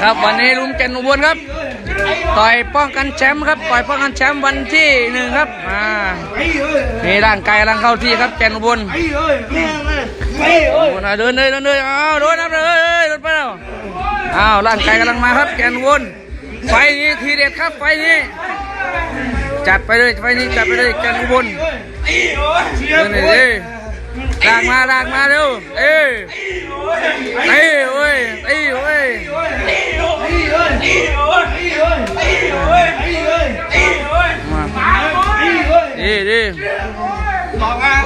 ครับ วันนี้ลุงแกนอุบลครับ ต่อยป้องกันแชมป์ครับต่อยป้องกันแชมป์วันที่หนึ่งครับอ่ามีร่างกายกำลังเข้าที่ครับแกนอุบลอุบลเดินเลยเดินเลยอ้าวโดนนะเลยเอ้ยโดนไปแล้วอ้าวร่างกายกำลังมาครับแกนอุบลไฟนี้ทีเด็ดครับไฟนี้จัดไปเลยไฟนี้จัดไปเลยแกนอุบลเดินเลยลากมาลากมาเร็วเอ้ยเอ้ย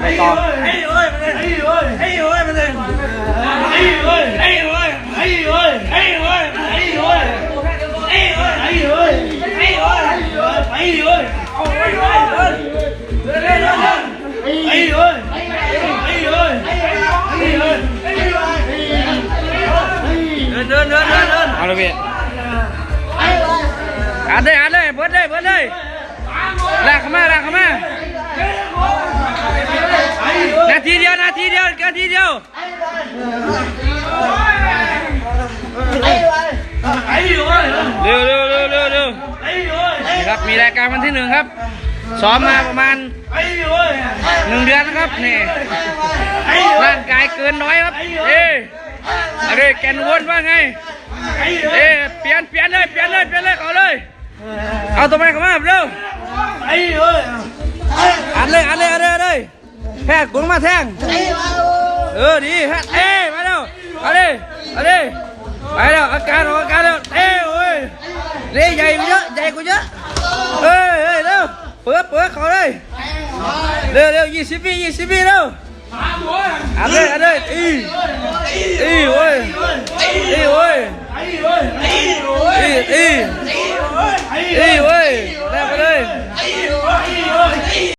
ไปต่อเดินเดินเดินเดินเดินเอาเลยพี่อ่านเลยอ่านเลยเบิดเลยเบิดเลยลากเข้ามาลากเข้ามา ทีเดียวนาทีเดียวนาทีเดียวเร็วเร็วเร็วเร็วเร็วนี่ครับมีรายการวันที่หนึ่งครับซ้อมมาประมาณหนึ่งเดือนนะครับนี่ร่างกายเกินร้อยครับเอ้ยอะไรแกนวนว่าไงเอ้ยเปลี่ยนเปลี่ยนเลยเปลี่ยนเลยเปลี่ยนเลยเอาเลย เอาตัวไปเข้ามาเร็วอัดเลยอัดเลยอัดเลยอัดเลย แพทย์กุ้งมาแทงเออดีฮะเอ้ยมาแล้วเอาดิเอาดิไปแล้วอาการออกอาการแล้วเอ้ยโอ้ยนี่ใหญ่กว่าเยอะใหญ่กว่าเยอะเอ้ยเอ้ยเร็วเปิดเปิดเขาเลยเร็วเร็วยี่สิบปียี่สิบปีเร็วอันเลยอันเลยอีอีโอ้ยอีโอ้ยอีอีอีโอ้ยได้ไปเลย